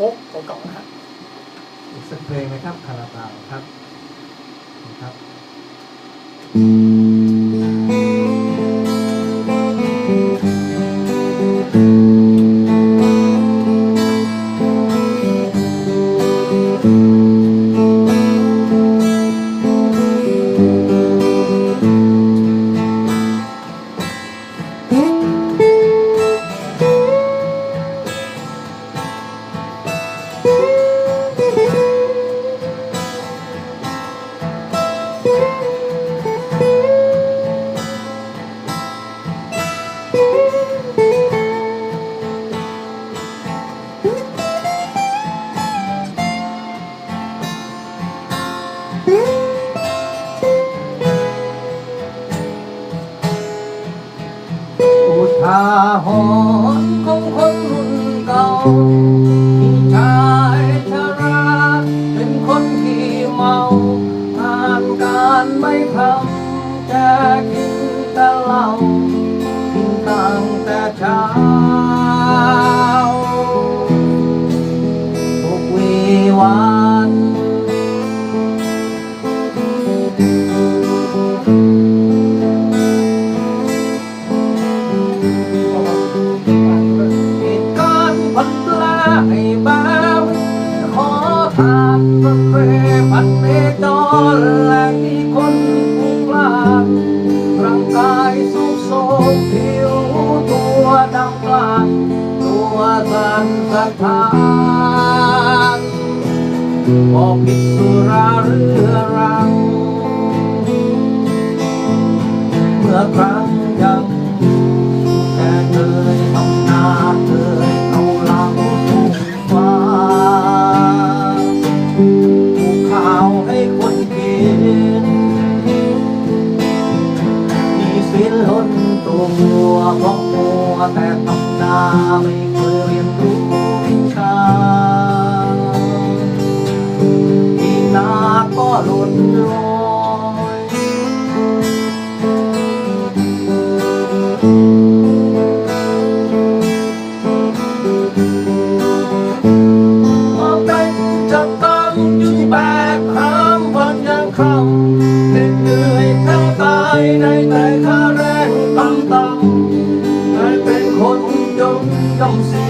โฟกเก่าๆนะฮะอีกสักเพลงนะครับคาราบาวครับนะครับ ชาหอนของคนรุ่นเก่าที่ชายชราเป็นคนที่เมางานการไม่ทำแต่กินแต่เหล้ากินตั้งแต่เช้า ทานรถเฟพันเมจรและมีคนผู้กล้าร่างกายสุกโทรมผิวตัวดำกลางตัวสั่นสะท้านพอผิดสุราเรื้อรังเมื่อครั้ง ตาไม่เคยเรียนรู้วิชาอีนาก็หล่นลอยมาเป็นจะต้องยุ่งแบกหามวันยังคำเหนื่อยแทบตายในแต่ค่าแรงต่ำ não sei.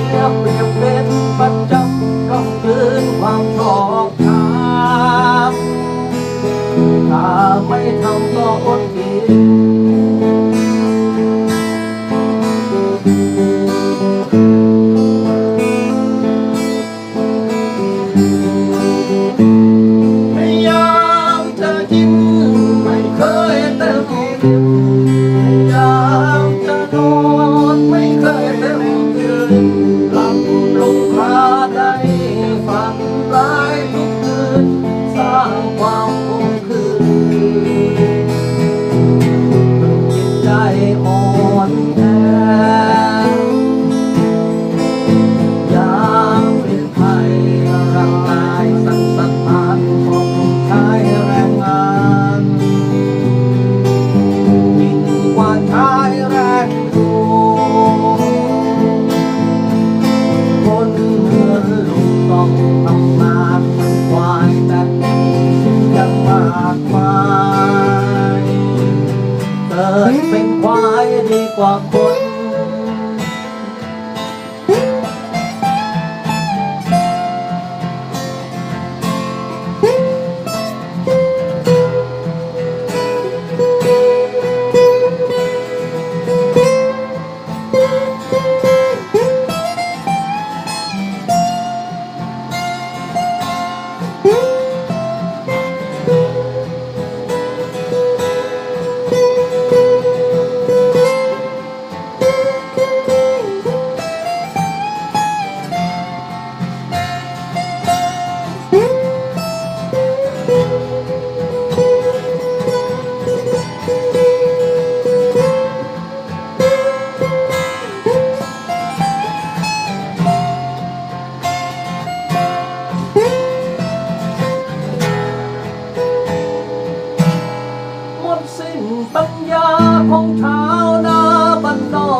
หมดสิ้นปัญญาของชาวนาบ้านนอ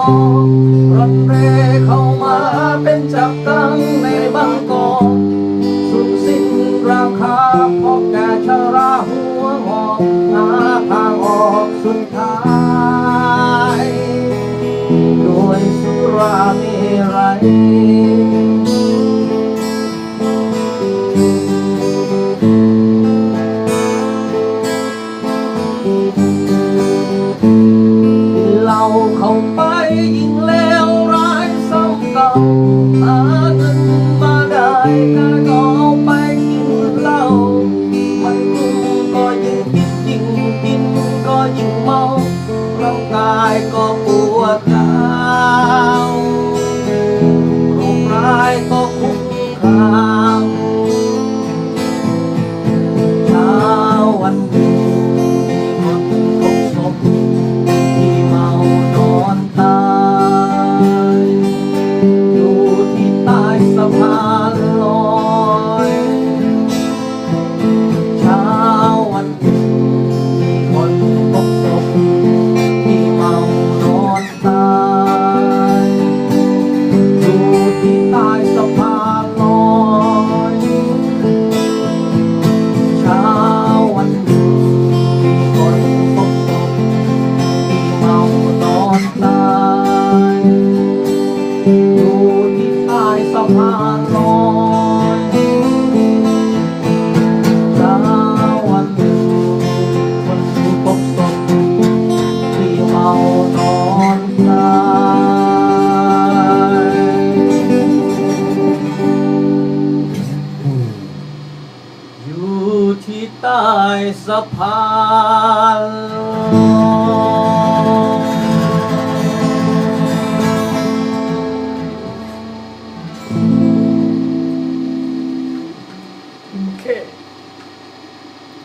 กรันเรเข้ามาเป็นจักตังในบางกอกสุดสิ้นราคาพอแก่ชราหัวงอกหน้าทางออกสุดท้าย Father. It's a part.